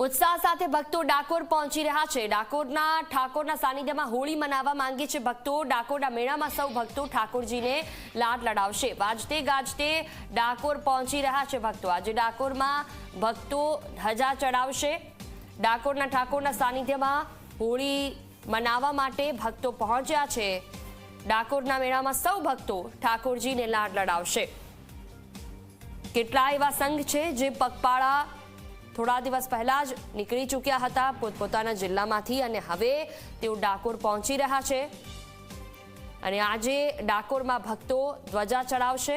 ઉત્સાહ સાથે ભક્તો ડાકોર પહોંચી રહ્યા છે. ડાકોરના ઠાકોરના સાનિધ્યમાં હોળી મનાવવા માંગે છે ભક્તો. ડાકોરના મેળામાં સૌ ભક્તો ઠાકોરજીને લાડ લડાવશે. વાજતે ગાજતે ડાકોર પહોંચી રહ્યા છે ભક્તો. આજે ડાકોરમાં ભક્તો ધજા ચડાવશે. ડાકોરના ઠાકોરના સાનિધ્યમાં હોળી મનાવવા માટે ભક્તો પહોંચ્યા છે. ડાકોરના મેળામાં સૌ ભક્તો ઠાકોરજીને લાડ લડાવશે. કેટલા એવા સંઘ છે જે પગપાળા થોડા દિવસ પહેલા જ નીકળી ચૂક્યા હતા પોતપોતાના જિલ્લામાંથી અને હવે તેઓ ડાકોર પહોંચી રહ્યા છે. અને આજે ડાકોરમાં ભક્તો ધ્વજા ચડાવશે,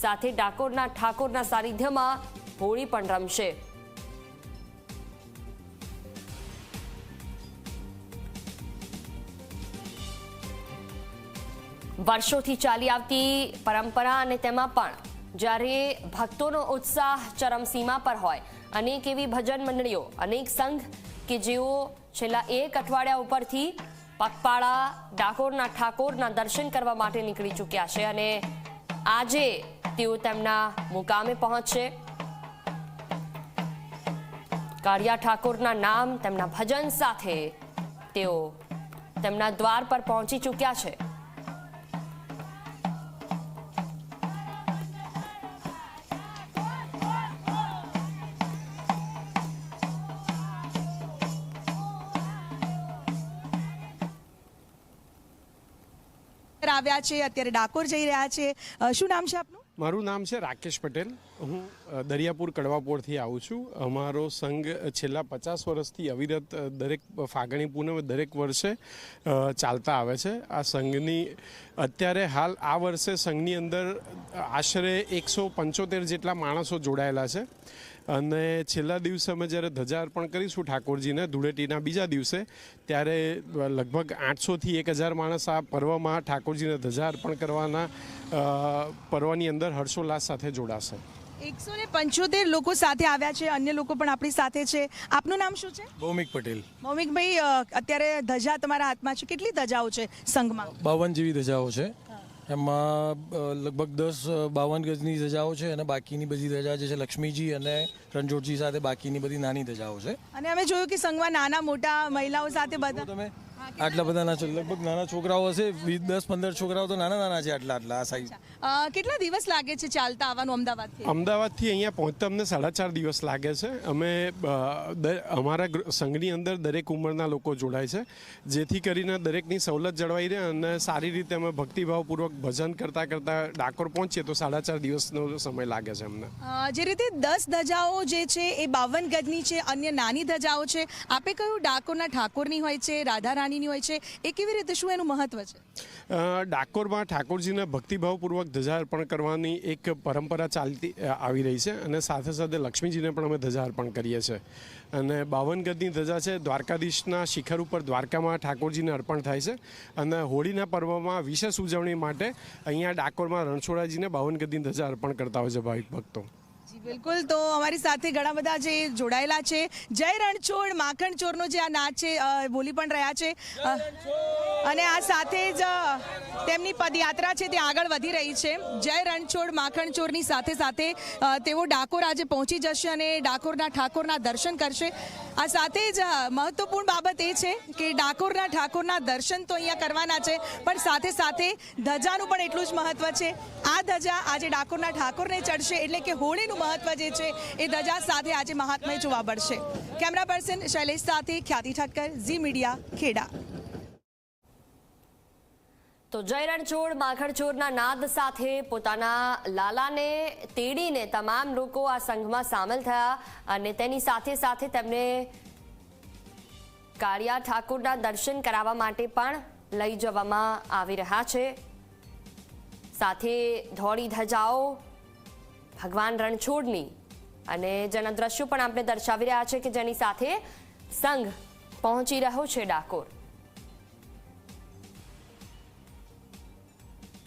સાથે ડાકોરના ઠાકોરના સાનિધ્યમાં હોળી પણ રમશે. વર્ષોથી ચાલી આવતી પરંપરા અને તેમાં પણ જ્યારે ભક્તોનો ઉત્સાહ ચરમસીમા પર હોય અનેક એવી ભજન મંડળીઓ, અનેક સંઘ કે જેઓ છેલ્લા એક અઠવાડિયા ઉપરથી પગપાળા, ડાકોરના ઠાકોરના દર્શન કરવા માટે નીકળી ચૂક્યા છે અને આજે તેઓ તેમના મુકામે પહોંચશે. કાળિયા ઠાકોરના નામ, તેમના ભજન સાથે તેઓ તેમના દ્વાર પર પહોંચી ચૂક્યા છે. આવ્યા છે, અત્યારે ડાકોર જઈ રહ્યા છે. શું નામ છે આપનું? મારું નામ છે રાકેશ પટેલ. હું દરિયાપુર કડવાપોરથી આવું છું. અમારો સંઘ છેલ્લા પચાસ વર્ષથી અવિરત દરેક ફાગણી પૂનમે દરેક વર્ષે ચાલતા આવે છે. આ સંઘની, અત્યારે હાલ આ વર્ષે સંઘની અંદર આશરે એકસો પંચોતેર જેટલા માણસો જોડાયેલા છે. અને છેલ્લા દિવસે અમે જ્યારે ધજા અર્પણ કરીશું ઠાકોરજીને ધૂળેટીના બીજા દિવસે ત્યારે લગભગ આઠસોથી એક હજાર માણસ આ પર્વમાં ઠાકોરજીને ધજા અર્પણ કરવાના પર્વની અંદર હર્ષોલ્લાસ સાથે જોડાશે. એકસો ને પંચોતેર લોકો સાથે આવ્યા છે અન્ય લોકો પણ આપણી સાથે છે. આપનું નામ શું છે? ભૌમિક પટેલ. ભૌમિકભાઈ અત્યારે ધજા તમારા હાથમાં છે. કેટલી ધજાઓ છે સંઘમાં? બાવન જેવી ધજાઓ છે. એમાં લગભગ દસ બાવન ગજની ધજાઓ છે અને બાકીની બધી ધજા જે છે લક્ષ્મીજી અને રણજોડજી સાથે બાકીની બધી નાની ધજાઓ છે. અને અમે જોયું કે સંઘમાં નાના મોટા મહિલાઓ સાથે બધા તમે આટલા બધા ના છો લગભગ નાના છોકરાઓ હશે વીસ દસ પંદર છોકરાઓ તો નાના નાના છે આટલા આટલા આ સાઈડ અ, કેટલા દિવસ લાગે છે ચાલતા આવવાનું અમદાવાદથી? અમદાવાદથી અહીંયા પહોંચતા અમને સાડા ચાર દિવસ લાગે છે. અમે અ, દ- અમારા સંઘની અંદર દરેક ઉંમરના લોકો જોડાય છે જેથી કરીને દરેકની સવલત જળવાઈ રહે અને સારી રીતે અમે ભક્તિભાવપૂર્વક ભજન કરતાં કરતાં ડાકોર પહોંચીએ તો સાડા ચાર દિવસનો સમય લાગે છે અમને. અ, જે રીતે દસ ધજાઓ જે છે એ બાવન ગજની છે અન્ય નાની ધજાઓ છે આપે કહ્યું ડાકોરના ઠાકોરની હોય છે રાધા રાણીની હોય છે, એ કેવી રીતે શું એનું મહત્વ છે? ડાકોરમાં ઠાકોરજીને ભક્તિભાવપૂર્વક ધજા અર્પણ કરવાની એક પરંપરા ચાલતી આવી રહી છે અને સાથે સાથે લક્ષ્મીજીને પણ અમે ધજા અર્પણ કરીએ છીએ. અને બાવન ગજની ધજા છે, દ્વારકાધીશના શિખર ઉપર દ્વારકામાં ઠાકોરજીને અર્પણ થાય છે અને હોળીના પર્વમાં વિશેષ ઉજવણી માટે અહીંયા ડાકોરમાં રણછોડાજીને બાવન ગજની ધજા અર્પણ કરતા હોય છે ભાવિક ભક્તો. બિલકુલ. તો અમારી સાથે ઘણા બધા જે જોડાયેલા છે. જય રણછોડ, માખણ ચોરનો જે આ નાચ છે બોલી પણ રહ્યા છે. અને આ સાથે જ તેમની પદયાત્રા છે, તે આગળ વધી રહી છે. જય રણછોડ માખણચોરની સાથે સાથે તેઓ ડાકોર આજે પહોંચી જશે અને ડાકોરના ઠાકોરના દર્શન કરશે. આ સાથે જ મહત્વપૂર્ણ બાબત એ છે કે ડાકોરના ઠાકોરના દર્શન તો અહીંયા કરવાના છે, પણ સાથે સાથે ધજાનું પણ એટલું જ મહત્વ છે. આ ધજા આજે ડાકોરના ઠાકોરને ચડશે, એટલે કે હોળીનું મહત્વ જે છે, એ ધજા સાથે આજે મહાત્મય જોવા મળશે. કેમેરા પર્સન શૈલેષ સાથે ખ્યાતિ ઠક્કર ઝી મીડિયા, ખેડા. તો જય રણછોડ માખણચોરના નાદ સાથે પોતાના લાલાને તેડીને તમામ લોકો આ સંઘમાં સામેલ થયા અને તેની સાથે સાથે તેમને કાળિયા ઠાકોરના દર્શન કરાવવા માટે પણ લઈ જવામાં આવી રહ્યા છે. સાથે ધોળી ધજાઓ, ભગવાન રણછોડની અને જેના દ્રશ્યો પણ આપણે દર્શાવી રહ્યા છે કે જેની સાથે સંઘ પહોંચી રહ્યો છે ડાકોર.